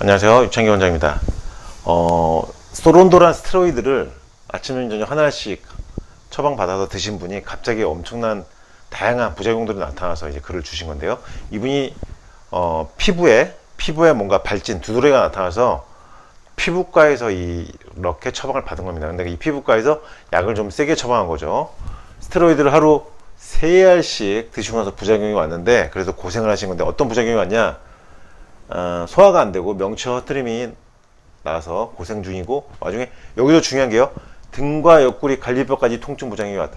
안녕하세요. 유창기 원장입니다. 어, 소론도란 스테로이드를 아침, 저녁 하나씩 처방받아서 드신 분이 갑자기 엄청난 다양한 부작용들이 나타나서 이제 글을 주신 건데요. 이분이 어, 피부에 피부에 뭔가 발진, 두드레가 나타나서 피부과에서 이- 이렇게 처방을 받은 겁니다. 근데 이 피부과에서 약을 좀 세게 처방한 거죠. 스테로이드를 하루 3알씩 드시고 나서 부작용이 왔는데 그래서 고생을 하신 건데 어떤 부작용이 왔냐? 어, 소화가 안 되고 명치 허트림이 나서 고생 중이고 와중에 여기도 중요한 게요. 등과 옆구리 갈비뼈까지 통증 부작용이 왔다.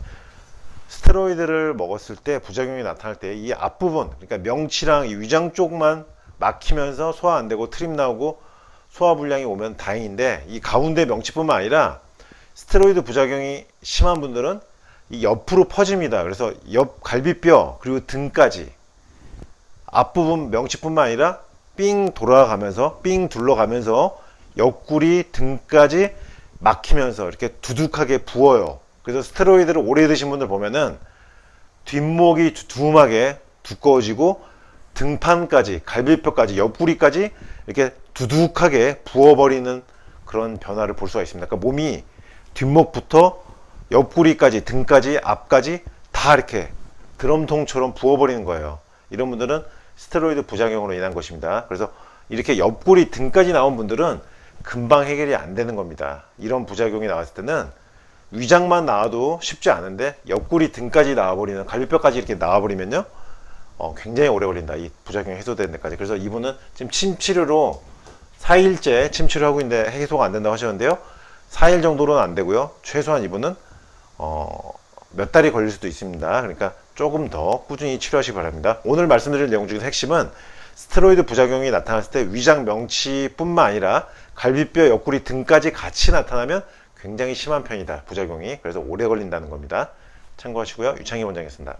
스테로이드를 먹었을 때 부작용이 나타날 때 이 앞부분 그러니까 명치랑 이 위장 쪽만 막히면서 소화 안 되고 트림 나오고 소화 불량이 오면 다행인데 이 가운데 명치뿐만 아니라 스테로이드 부작용이 심한 분들은 이 옆으로 퍼집니다. 그래서 옆 갈비뼈 그리고 등까지 앞부분 명치뿐만 아니라 삥 돌아가면서 삥 둘러가면서 옆구리 등까지 막히면서 이렇게 두둑하게 부어요. 그래서 스테로이드를 오래 드신 분들 보면은 뒷목이 두툼하게 두꺼워지고 등판까지 갈비뼈까지 옆구리까지 이렇게 두둑하게 부어버리는 그런 변화를 볼 수가 있습니다. 그러니까 몸이 뒷목부터 옆구리까지 등까지 앞까지 다 이렇게 드럼통처럼 부어버리는 거예요. 이런 분들은 스테로이드 부작용으로 인한 것입니다. 그래서 이렇게 옆구리 등까지 나온 분들은 금방 해결이 안 되는 겁니다. 이런 부작용이 나왔을 때는 위장만 나와도 쉽지 않은데 옆구리 등까지 나와버리는 갈비뼈까지 이렇게 나와버리면요 어, 굉장히 오래 걸린다 이 부작용이 해소되는 데까지 그래서 이분은 지금 침 치료로 4일째 침 치료 하고 있는데 해소가 안 된다고 하셨는데요 4일 정도로는 안 되고요 최소한 이분은 어, 몇 달이 걸릴 수도 있습니다. 그러니까 조금 더 꾸준히 치료하시기 바랍니다. 오늘 말씀드릴 내용 중에서 핵심은 스테로이드 부작용이 나타났을 때 위장 명치뿐만 아니라 갈비뼈 옆구리 등까지 같이 나타나면 굉장히 심한 편이다. 부작용이. 그래서 오래 걸린다는 겁니다. 참고하시고요. 유창희 원장이었습니다